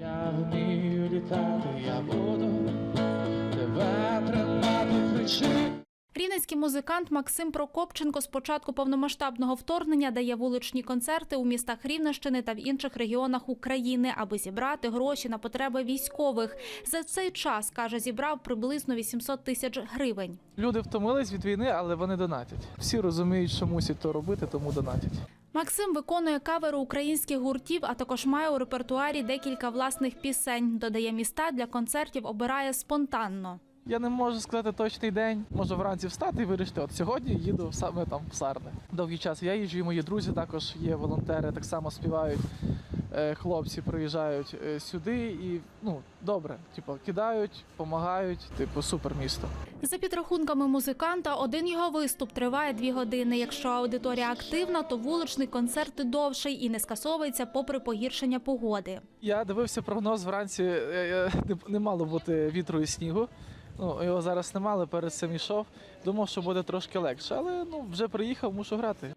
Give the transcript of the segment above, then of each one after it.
Я вмію літати, я буду Рівненський музикант Максим Прокопченко з початку повномасштабного вторгнення дає вуличні концерти у містах Рівненщини та в інших регіонах України, аби зібрати гроші на потреби військових. За цей час каже, зібрав приблизно 800 тисяч гривень. Люди втомились від війни, але вони донатять. Всі розуміють, що мусять то робити, тому донатять. Максим виконує кавери українських гуртів, а також має у репертуарі декілька власних пісень. Додає міста для концертів, обирає спонтанно. Я не можу сказати точний день. Можу вранці встати і вирішити. От сьогодні їду саме там в Сарни. Довгий час я їжджу, і мої друзі також є волонтери, так само співають. Е, Хлопці приїжджають е, сюди і ну добре, типу, кидають, допомагають. Типу, супер місто. За підрахунками музиканта, один його виступ триває дві години. Якщо аудиторія активна, то вуличний концерт довший і не скасовується попри погіршення погоди. Я дивився прогноз вранці. е, не мало бути вітру і снігу. Ну його зараз немає, але перед цим йшов. Думав, що буде трошки легше, але ну вже приїхав, мушу грати.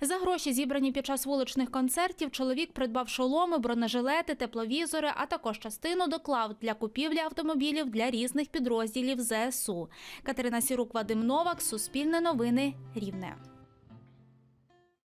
За гроші, зібрані під час вуличних концертів, чоловік придбав шоломи, бронежилети, тепловізори, а також частину доклав для купівлі автомобілів для різних підрозділів ЗСУ. Катерина Сірук, Вадим Новак, Суспільне новини, Рівне.